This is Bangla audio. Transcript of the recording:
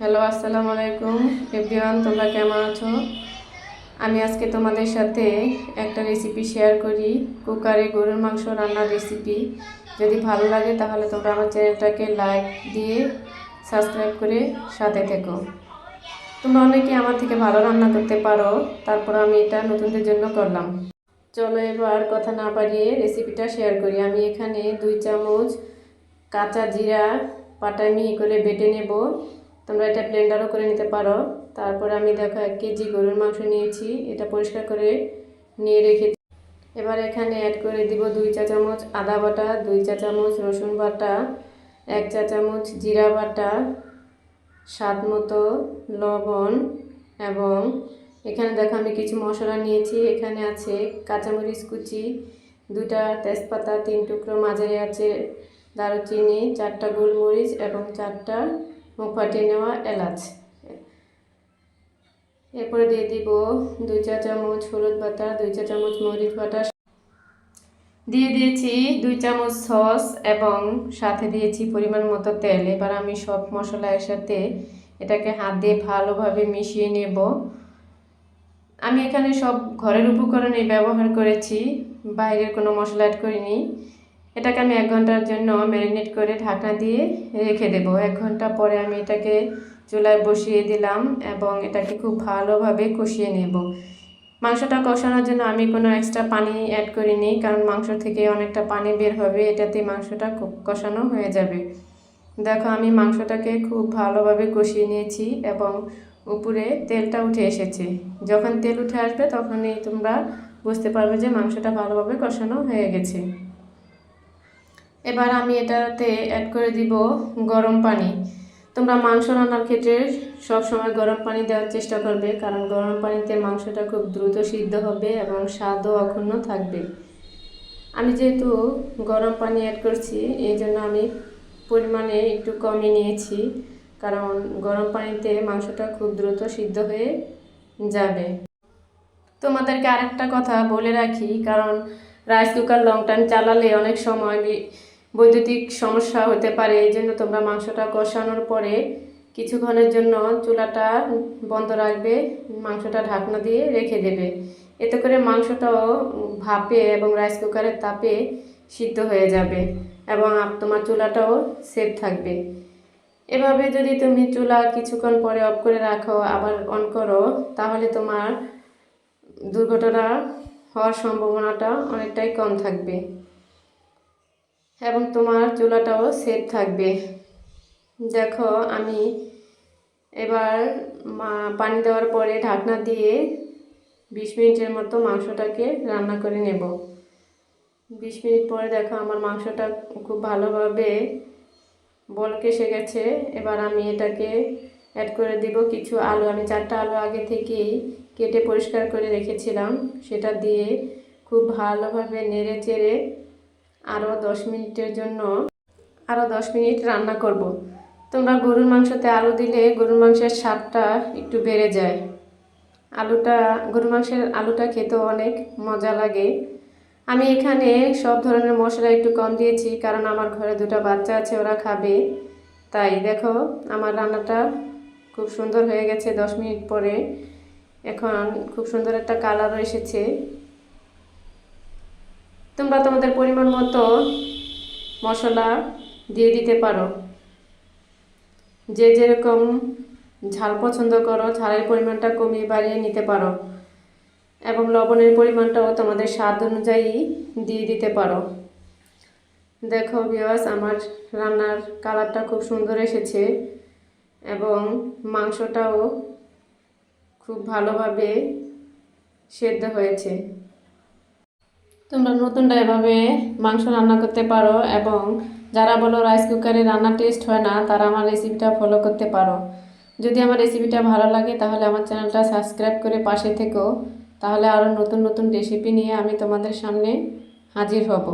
হ্যালো, আসসালামু আলাইকুম। এভরিওয়ান, তোমরা কেমন আছো? আমি আজকে তোমাদের সাথে একটা রেসিপি শেয়ার করি। কুকারে গরুর মাংস রান্নার রেসিপি যদি ভালো লাগে, তাহলে তোমরা আমার চ্যানেলটাকে লাইক দিয়ে সাবস্ক্রাইব করে সাথে থেকো। তোমরা অনেকে আমার থেকে ভালো রান্না করতে পারো। তারপর আমি এটা নতুনদের জন্য করলাম। চলো এবার কথা না বাড়িয়ে রেসিপিটা শেয়ার করি। আমি এখানে দুই চামচ কাঁচা জিরা পাটায় মিহি করে বেটে নেব। তোমরা এটা ব্লেন্ডারও করে নিতে পারো। তারপরে আমি দেখো এক কেজি গরুর মাংস নিয়েছি। এটা পরিষ্কার করে নিয়ে রেখে এবার এখানে অ্যাড করে দিব দুই চা চামচ আদা বাটা, দুই চা চামচ রসুন বাটা, এক চা চামচ জিরা বাটা, স্বাদ মতো লবণ এবং এখানে দেখো আমি কিছু মশলা নিয়েছি। এখানে আছে কাঁচামরিচ কুচি দুটা তেজপাতা, তিন টুকরো মাঝারি আছে দারুচিনি, চারটা গোলমরিচ এবং চারটা মুখ ফাটিয়ে নেওয়া এলাচ। এরপরে দিয়ে দিব দুই চা চামচ হলুদ বাটা, দুই চা চামচ মরিচ বাটা। দিয়ে দিয়েছি দুই চামচ সস এবং সাথে দিয়েছি পরিমাণ মতো তেল। এবার আমি সব মশলা একসাথে এটাকে হাত দিয়ে ভালোভাবে মিশিয়ে নেব। আমি এখানে সব ঘরের উপকরণে ব্যবহার করেছি, বাইরের কোনো মশলা অ্যাড করিনি। এটাকে আমি এক ঘণ্টার জন্য ম্যারিনেট করে ঢাকনা দিয়ে রেখে দেব। এক ঘণ্টা পরে আমি এটাকে চুলায় বসিয়ে দিলাম এবং এটাকে খুব ভালোভাবে কষিয়ে নেব। মাংসটা কষানোর জন্য আমি কোনো এক্সট্রা পানি অ্যাড করিনি, কারণ মাংস থেকে অনেকটা পানি বের হবে, এটাতে মাংসটা কষানো হয়ে যাবে। দেখো আমি মাংসটাকে খুব ভালোভাবে কষিয়ে নিয়েছি এবং উপরে তেলটা উঠে এসেছে। যখন তেল উঠে আসবে তখনই তোমরা বুঝতে পারবে যে মাংসটা ভালোভাবে কষানো হয়ে গেছে। এবার আমি এটাতে অ্যাড করে দিব গরম পানি। তোমরা মাংস রান্নার ক্ষেত্রে সবসময় গরম পানি দেওয়ার চেষ্টা করবে, কারণ গরম পানিতে মাংসটা খুব দ্রুত সিদ্ধ হবে এবং স্বাদও অক্ষুণ্ণ থাকবে। আমি যেহেতু গরম পানি অ্যাড করছি, এই জন্য আমি পরিমাণে একটু কমই নিয়েছি, কারণ গরম পানিতে মাংসটা খুব দ্রুত সিদ্ধ হয়ে যাবে। তোমাদেরকে আরেকটা কথা বলে রাখি, কারণ রাইস কুকার লং টাইম চালালে অনেক সময় বৈদ্যুতিক সমস্যা হতে পারে, এই জন্য তোমরা মাংসটা কষানোর পরে কিছুক্ষণের জন্য চুলাটা বন্ধ রাখবে, মাংসটা ঢাকনা দিয়ে রেখে দেবে। এতে করে মাংসটাও ভাপে এবং রাইস কুকারের তাপে সিদ্ধ হয়ে যাবে এবং তোমার চুলাটাও সেফ থাকবে। এভাবে যদি তুমি চুলা কিছুক্ষণ পরে অফ করে রাখো, আবার অন করো, তাহলে তোমার দুর্ঘটনা হওয়ার সম্ভাবনাটা অনেকটাই কম থাকবে। এবং তোমার চুলাটাও সেফ থাকবে। দেখো, আমি এবার পানি দেওয়ার পরে ঢাকনা দিয়ে বিশ মিনিটের মতো মাংসটাকে রান্না করে নেব। বিশ মিনিট পরে দেখো, আমার মাংসটা খুব ভালোভাবে বলক এসে গেছে। এবার আমি এটাকে অ্যাড করে দিব কিছু আলু। আমি চারটা আলু আগে থেকেই কেটে পরিষ্কার করে রেখেছিলাম। সেটা দিয়ে খুব ভালোভাবে নেড়ে চেড়ে আরও দশ মিনিটের জন্য আরও দশ মিনিট রান্না করব। তোমরা গরুর মাংসতে আলু দিলে গরুর মাংসের স্বাদটা একটু বেড়ে যায়। আলুটা, গরুর মাংসের আলুটা খেতেও অনেক মজা লাগে। আমি এখানে সব ধরনের মশলা একটু কম দিয়েছি, কারণ আমার ঘরে দুটো বাচ্চা আছে, ওরা খাবে। তাই দেখো, আমার রান্নাটা খুব সুন্দর হয়ে গেছে দশ মিনিট পরে। এখন খুব সুন্দর একটা কালারও এসেছে। তোমরা তোমাদের পরিমাণ মতো মশলা দিয়ে দিতে পারো। যে যেরকম ঝাল পছন্দ করো, ঝালের পরিমাণটা কমিয়ে বাড়িয়ে নিতে পারো এবং লবণের পরিমাণটাও তোমাদের স্বাদ অনুযায়ী দিয়ে দিতে পারো। দেখো বিয়াস আমার রান্নার কালারটা খুব সুন্দর এসেছে এবং মাংসটাও খুব ভালোভাবে সেদ্ধ হয়েছে। তোমরা নতুনটা এভাবে মাংস রান্না করতে পারো এবং যারা বলো রাইস কুকারে রান্না টেস্ট হয় না, তারা আমার রেসিপিটা ফলো করতে পারো। যদি আমার রেসিপিটা ভালো লাগে, তাহলে আমার চ্যানেলটা সাবস্ক্রাইব করে পাশে থেকো। তাহলে আরও নতুন নতুন রেসিপি নিয়ে আমি তোমাদের সামনে হাজির হব।